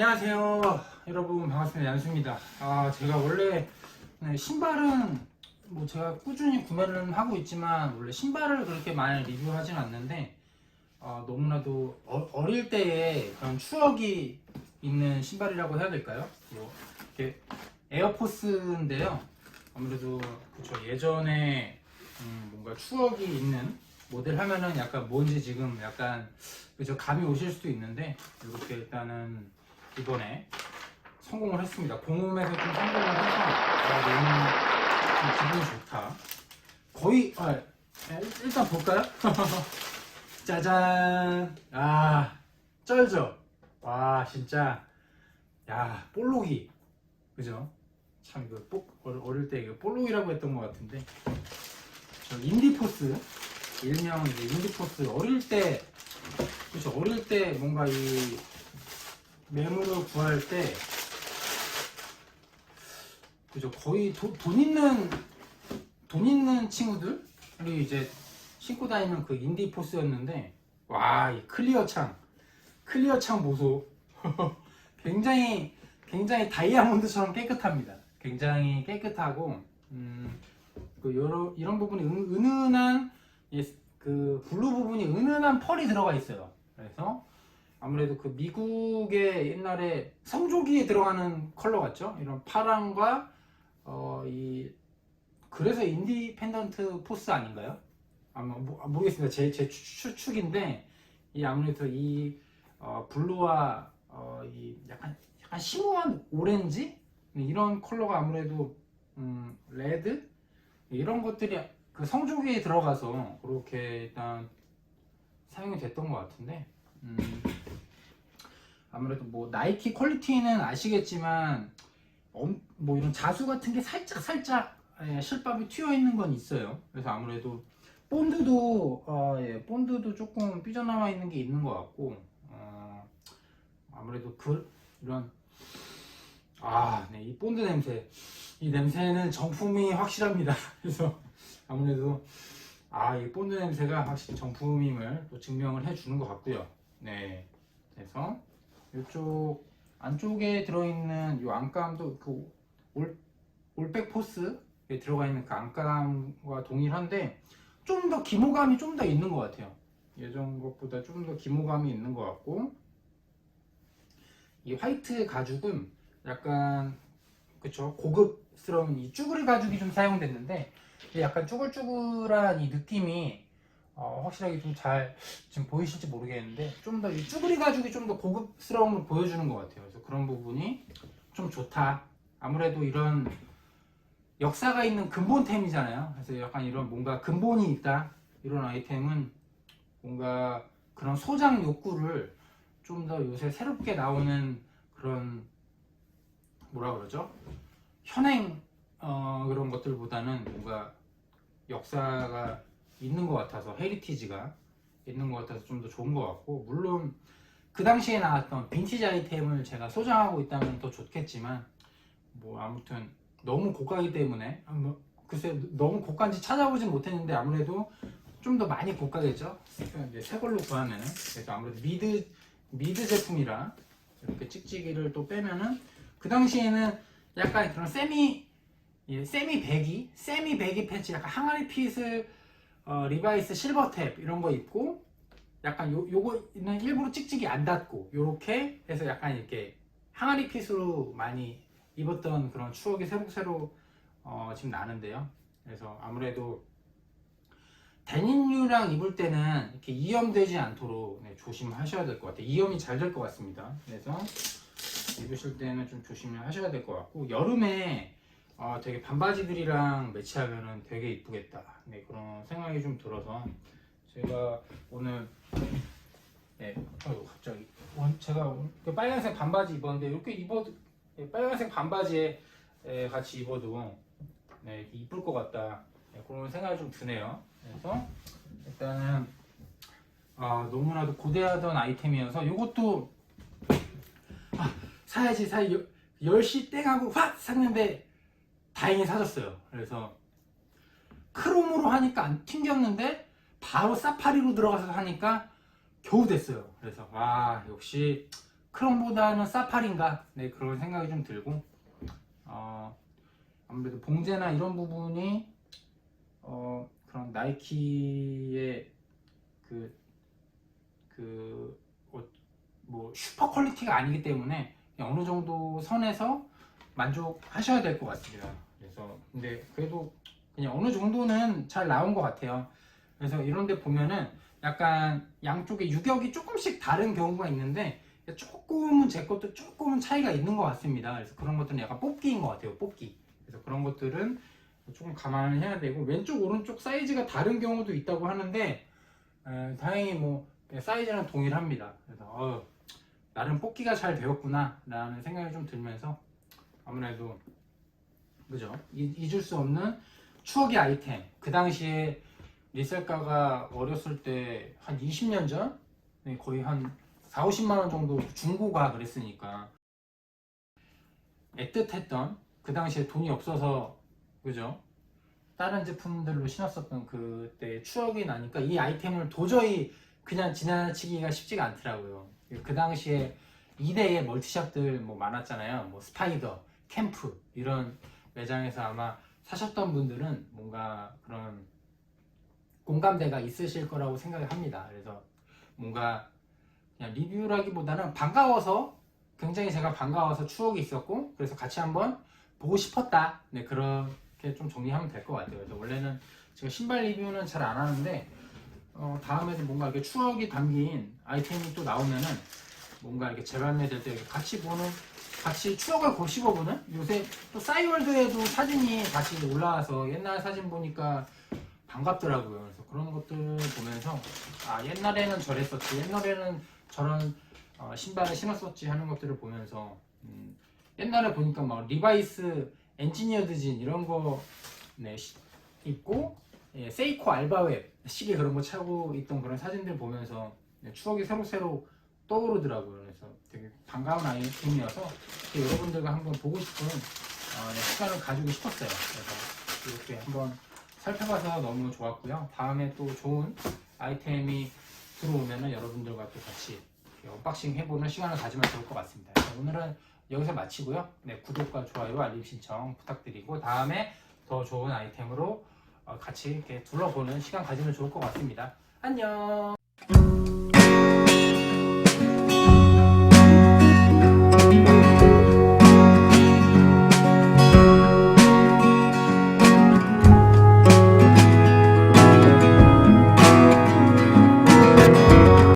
안녕하세요. 여러분 반갑습니다. 양수입니다. 아 제가 원래 네, 신발은 뭐 제가 꾸준히 구매를 하고 있지만 원래 신발을 그렇게 많이 리뷰하진 않는데 어, 너무나도 어, 릴 때의 그런 추억이 있는 신발이라고 해야 될까요? 뭐 이렇게 에어포스인데요. 아무래도 그쵸 예전에 음, 뭔가 추억이 있는 모델 하면은 약간 뭔지 지금 약간 그죠 감이 오실 수도 있는데 이렇게 일단은 이번에 성공을 했습니다. 공홈에서 좀 성공을 해서 아, 너무 좀 기분이 좋다. 거의 아, 일- 일단 볼까요? 짜잔. 아 쩔죠. 와 진짜 야 볼록이 그죠? 참 이거 뽀- 어릴- 어릴 때 이거 볼록이라고 했던 것 같은데 저 인디포스 일명 이제 인디포스 어릴 때 그렇죠 어릴 때 뭔가 이 매물을 구할 때 그죠 거의 도- 돈 있는 돈 있는 친구들이 이제 신고 다니는 그 인디 포스였는데 와 이 클리어 창 클리어 창 보소. 굉장히 굉장히 다이아몬드처럼 깨끗합니다. 굉장히 깨끗하고 음, 그 여러 이런 부분이 은, 은은한 예, 그 블루 부분이 은은한 펄이 들어가 있어요. 그래서 아무래도 그 미국의 옛날에 성조기에 들어가는 컬러 같죠? 이런 파랑과 어, 이 그래서 인디펜던트 포스 아닌가요? 아마 모, 모르겠습니다. 제, 제 추- 추측인데 이 아무래도 이 어, 블루와 어, 이 약간 약간 심오한 오렌지 이런 컬러가 아무래도 음, 레드 이런 것들이 그 성조기에 들어가서 그렇게 일단 사용이 됐던 것 같은데 음, 아무래도 뭐 나이키 퀄리티는 아시겠지만 엄- 뭐 이런 자수 같은 게 살짝 살짝 예, 실밥이 튀어 있는 건 있어요. 그래서 아무래도 본드도 어, 예, 본드도 조금 삐져나와 있는 게 있는 것 같고 어, 아무래도 그 이런 아, 네, 이 본드 냄새 이 냄새는 정품이 확실합니다. 그래서 아무래도 아, 이 본드 냄새가 확실히 정품임을 또 증명을 해주는 것 같고요. 네, 그래서 이쪽 안쪽에 들어있는 이 안감도 그 올, 올백 포스에 들어가 있는 그 안감과 동일한데 좀 더 기모감이 좀 더 있는 것 같아요. 예전 것보다 좀 더 기모감이 있는 것 같고 이 화이트 가죽은 약간 그쵸 고급스러운 이 쭈그리 가죽이 좀 사용됐는데 약간 쭈글쭈글한 이 느낌이 어, 확실하게 좀 잘 지금 보이실지 모르겠는데 좀더이 쭈그리 가죽이 좀 더 고급스러움을 보여주는 것 같아요. 그래서 그런 부분이 좀 좋다. 아무래도 이런 역사가 있는 근본템이잖아요. 그래서 약간 이런 뭔가 근본이 있다. 이런 아이템은 뭔가 그런 소장 욕구를 좀 더 요새 새롭게 나오는 그런 뭐라 그러죠? 현행 어, 그런 것들보다는 뭔가 역사가 있는 것 같아서 헤리티지가 있는 것 같아서 좀 더 좋은 것 같고 물론 그 당시에 나왔던 빈티지 아이템을 제가 소장하고 있다면 더 좋겠지만 뭐 아무튼 너무 고가이기 때문에 아, 뭐 글쎄 너무 고가인지 찾아보진 못했는데 아무래도 좀 더 많이 고가겠죠? 이제 새 걸로 구하면은 그래서 아무래도 미드 미드 제품이라 이렇게 찍찍이를 또 빼면은 그 당시에는 약간 그런 세미 예, 세미 배기 세미 배기 팬츠 약간 항아리 핏을 어, 리바이스 실버 탭 이런 거 입고 약간 요, 요거는 일부러 찍찍이 안 닿고 요렇게 해서 약간 이렇게 항아리 핏으로 많이 입었던 그런 추억이 새록새록 어, 지금 나는데요. 그래서 아무래도 데님류랑 입을 때는 이렇게 이염되지 않도록 네, 조심하셔야 될 것 같아요. 이염이 잘 될 것 같습니다. 그래서 입으실 때는 좀 조심을 하셔야 될 것 같고 여름에 어, 되게 반바지들이랑 매치하면은 되게 이쁘겠다. 네, 그런 생각이 좀 들어서 제가 오늘 네, 아유 갑자기 원- 제가 그 빨간색 반바지 입었는데 이렇게 입어도 네, 빨간색 반바지에 에, 같이 입어도 네, 이쁠 것 같다. 네, 그런 생각이 좀 드네요. 그래서 일단은 아, 너무나도 고대하던 아이템이어서 이것도 아, 사야지 사야 10시 땡 하고 확 샀는데 다행히 사줬어요. 그래서 크롬으로 하니까 안 튕겼는데 바로 사파리로 들어가서 하니까 겨우 됐어요. 그래서 와 역시 크롬보다는 사파리인가 네 그런 생각이 좀 들고 어, 아무래도 봉제나 이런 부분이 어, 그런 나이키의 그, 그, 어, 뭐, 슈퍼 퀄리티가 아니기 때문에 어느 정도 선에서 만족하셔야 될 것 같습니다. 그래서, 근데 그래도 그냥 어느 정도는 잘 나온 것 같아요. 그래서 이런 데 보면은 약간 양쪽에 유격이 조금씩 다른 경우가 있는데 조금은 제 것도 조금은 차이가 있는 것 같습니다. 그래서 그런 것들은 약간 뽑기인 것 같아요. 뽑기. 그래서 그런 것들은 조금 감안을 해야 되고 왼쪽 오른쪽 사이즈가 다른 경우도 있다고 하는데 에, 다행히 뭐 사이즈는 동일합니다. 그래서 어, 나름 뽑기가 잘 되었구나 라는 생각이 좀 들면서 아무래도 그죠 이- 잊을 수 없는 추억의 아이템 그 당시에 리셀가가 어렸을 때 한 20년 전 네, 거의 한 4, 50만 원 정도 중고가 그랬으니까 애틋했던 그 당시에 돈이 없어서 그죠? 다른 제품들로 신었었던 그때 추억이 나니까 이 아이템을 도저히 그냥 지나치기가 쉽지가 않더라고요. 그 당시에 2대의 멀티샵들 뭐 많았잖아요. 뭐 스파이더, 캠프 이런 매장에서 아마 사셨던 분들은 뭔가 그런 공감대가 있으실 거라고 생각을 합니다. 그래서 뭔가 그냥 리뷰라기보다는 반가워서 굉장히 제가 반가워서 추억이 있었고 그래서 같이 한번 보고 싶었다. 네 그렇게 좀 정리하면 될 것 같아요. 그래서 원래는 제가 신발 리뷰는 잘 안 하는데 어, 다음에도 뭔가 이렇게 추억이 담긴 아이템이 또 나오면은 뭔가 이렇게 재발매될 때 같이 보는 같이 추억을 고시고 보는 요새 또 싸이월드에도 사진이 다시 올라와서 옛날 사진 보니까 반갑더라고요. 그래서 그런 것들 보면서 아 옛날에는 저랬었지 옛날에는 저런 어, 신발을 신었었지 하는 것들을 보면서 음, 옛날에 보니까 막 리바이스 엔지니어드진 이런 거 네, 시- 입고 예, 세이코 알바웹 시계 그런 거 차고 있던 그런 사진들 보면서 네, 추억이 새록새록 떠오르더라고요. 그래서 되게 반가운 아이템이어서 여러분들과 한번 보고 싶은 어, 네, 시간을 가지고 싶었어요. 그래서 이렇게 한번 살펴봐서 너무 좋았고요. 다음에 또 좋은 아이템이 들어오면은 여러분들과 또 같이 언박싱 해보는 시간을 가지면 좋을 것 같습니다. 오늘은 여기서 마치고요. 네, 구독과 좋아요, 알림 신청 부탁드리고 다음에 더 좋은 아이템으로 어, 같이 이렇게 둘러보는 시간 가지면 좋을 것 같습니다. 안녕.